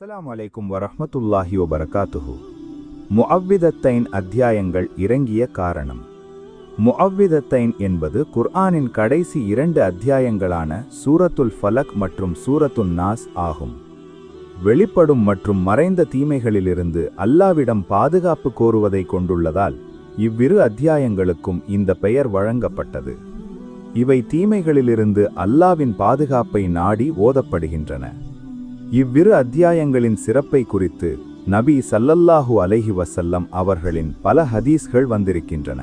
அஸ்லாம் வலைக்கும் வரஹ்மத்துல்லாஹி வபரகாத்துஹு. முஅவ்விதத்தைன் அத்தியாயங்கள் இறங்கிய காரணம். முஅவ்விதத்தைன் என்பது குர்ஆனின் கடைசி இரண்டு அத்தியாயங்களான சூரத்துல் ஃபலக் மற்றும் சூரத்துன் நாஸ் ஆகும். வெளிப்படும் மற்றும் மறைந்த தீமைகளிலிருந்து அல்லாவிடம் பாதுகாப்பு கோருவதை கொண்டுள்ளதால் இவ்விரு அத்தியாயங்களுக்கும் இந்த பெயர் வழங்கப்பட்டது. இவை தீமைகளிலிருந்து அல்லாவின் பாதுகாப்பை நாடி ஓதப்படுகின்றன. இவ்விரு அத்தியாயங்களின் சிறப்பை குறித்து நபி சல்லல்லாஹு அலைஹி வசல்லம் அவர்களின் பல ஹதீஸ்கள் வந்திருக்கின்றன.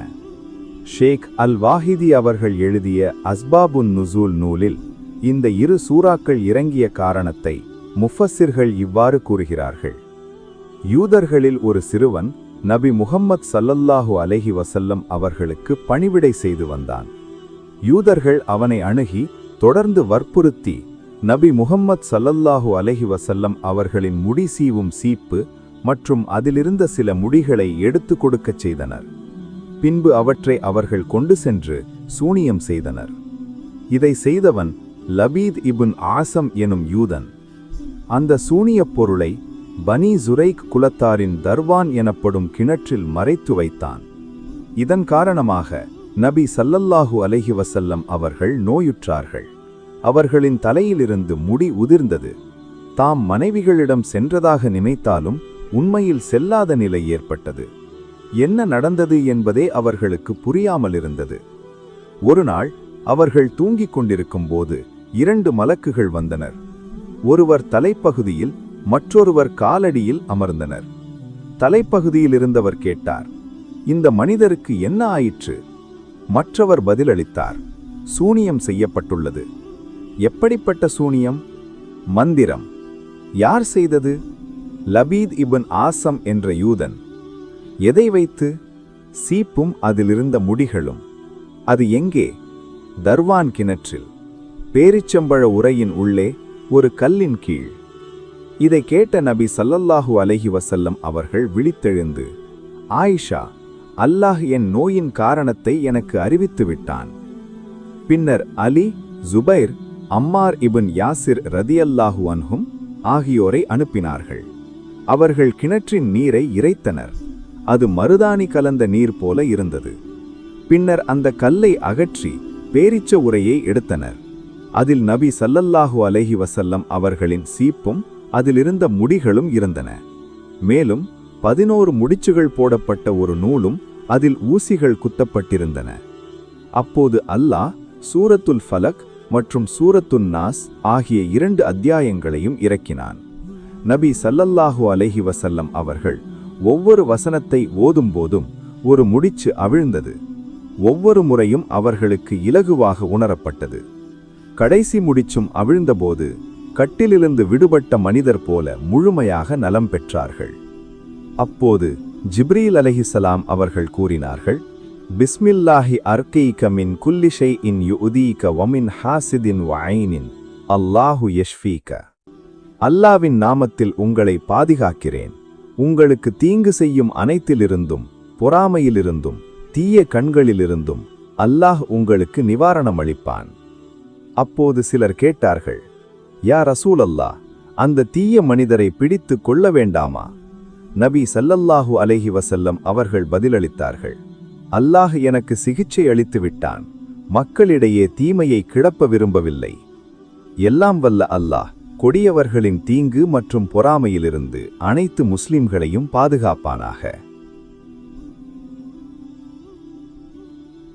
ஷேக் அல் வாஹிதி அவர்கள் எழுதிய அஸ்பாபுன் நுசூல் நூலில் இந்த இரு சூறாக்கள் இறங்கிய காரணத்தை முஃபஸிர்கள் இவ்வாறு கூறுகிறார்கள். யூதர்களில் ஒரு சிறுவன் நபி முஹம்மத் சல்லல்லாஹு அலைஹி வசல்லம் அவர்களுக்கு பணிவிடை செய்து வந்தான். யூதர்கள் அவனை அணுகி தொடர்ந்து வற்புறுத்தி நபி முகம்மத் சல்லல்லாஹு அலஹி வசல்லம் அவர்களின் முடி சீவும் சீப்பு மற்றும் அதிலிருந்த சில முடிகளை எடுத்து கொடுக்கச் செய்தனர். பின்பு அவற்றை அவர்கள் கொண்டு சென்று சூனியம் செய்தனர். இதை செய்தவன் லபீத் இபுன் ஆசம் எனும் யூதன். அந்த சூனியப் பொருளை பனி ஜுரைக் குலத்தாரின் தர்வான் எனப்படும் கிணற்றில் மறைத்து வைத்தான். இதன் காரணமாக நபி சல்லல்லாஹு அலஹி வசல்லம் அவர்கள் நோயுற்றார்கள். அவர்களின் தலையிலிருந்து முடி உதிர்ந்தது. தாம் மனைவிகளிடம் சென்றதாக நினைத்தாலும் உண்மையில் செல்லாத நிலை ஏற்பட்டது. என்ன நடந்தது என்பதே அவர்களுக்கு புரியாமல் இருந்தது ஒரு நாள் அவர்கள் தூங்கிக் கொண்டிருக்கும் போது இரண்டு மலக்குகள் வந்தனர். ஒருவர் தலைப்பகுதியில் மற்றொருவர் காலடியில் அமர்ந்தனர். தலைப்பகுதியில் இருந்தவர் கேட்டார் இந்த மனிதருக்கு என்ன ஆயிற்று? மற்றவர் பதிலளித்தார் சூனியம் செய்யப்பட்டுள்ளது. எப்படிப்பட்ட சூனியம்? மந்திரம். யார் செய்தது? லபீத் இபன் ஆசம் என்ற யூதன். எதை வைத்து? சீப்பும் அதிலிருந்த முடிகளும். அது எங்கே? தர்வான் கிணற்றில். பேரிச்சம்பழ உரையின் உள்ளே ஒரு கல்லின் கீழ். இதை கேட்ட நபி சல்லல்லாஹு அலஹி வசல்லம் அவர்கள் விழித்தெழுந்து ஆயிஷா அல்லாஹ் என் நோயின் காரணத்தை எனக்கு அறிவித்து விட்டான் பின்னர் Ali Zubair Ammar ibn Yasir ரதியல்லாஹு அன்ஹும் ஆகியோரை அனுப்பினார்கள். அவர்கள் கிணற்றின் நீரை இறைத்தனர். அது மருதாணி கலந்த நீர் போல இருந்தது. பின்னர் அந்த கல்லை அகற்றி பேரிச்ச உரையை எடுத்தனர். அதில் நபி சல்லல்லாஹு அலஹி வசல்லம் அவர்களின் சீப்பும் அதிலிருந்த முடிகளும் இருந்தன. மேலும் பதினோரு முடிச்சுகள் போடப்பட்ட ஒரு நூலும் அதில் ஊசிகள் குத்தப்பட்டிருந்தன. அப்போது அல்லாஹ் சூரத்துல் ஃபலக் மற்றும் சூரத்துன் நாஸ் ஆகிய இரண்டு அத்தியாயங்களையும் இறக்கினான். நபி சல்லல்லாஹு அலைஹி வசல்லம் அவர்கள் ஒவ்வொரு வசனத்தை ஓதும்போதும் ஒரு முடிச்சு அவிழ்ந்தது. ஒவ்வொரு முறையும் அவர்களுக்கு இலகுவாக உணரப்பட்டது. கடைசி முடிச்சும் அவிழ்ந்தபோது கட்டிலிருந்து விடுபட்ட மனிதர் போல முழுமையாக நலம் பெற்றார்கள். அப்போது ஜிப்ரீல் அலஹிசலாம் அவர்கள் கூறினார்கள் பிஸ்மில்லாஹி அர்கீக மின் குல்லிஷை இன் யுதீக வமின் ஹாசிதின் வஐனின். அல்லாஹு யஷ்ஃபீக. அல்லாவின் நாமத்தில் உங்களை பாதுகாக்கிறேன். உங்களுக்கு தீங்கு செய்யும் அனைத்திலிருந்தும் பொறாமையிலிருந்தும் தீய கண்களிலிருந்தும் அல்லாஹ் உங்களுக்கு நிவாரணம் அளிப்பான் அப்போது சிலர் கேட்டார்கள் யா ரசூல் அல்லாஹ் அந்த தீய மனிதரை பிடித்து கொள்ள வேண்டாமா? நபி சல்லல்லாஹு அலஹி வசல்லம் அவர்கள் பதிலளித்தார்கள் அல்லாஹ் எனக்கு சிகிச்சை அளித்து விட்டான் மக்களிடையே தீமையை கிளப்ப விரும்பவில்லை. எல்லாம் வல்ல அல்லாஹ் கொடியவர்களின் தீங்கு மற்றும் பொறாமையிலிருந்து அனைத்து முஸ்லிம்களையும் பாதுகாப்பானாக.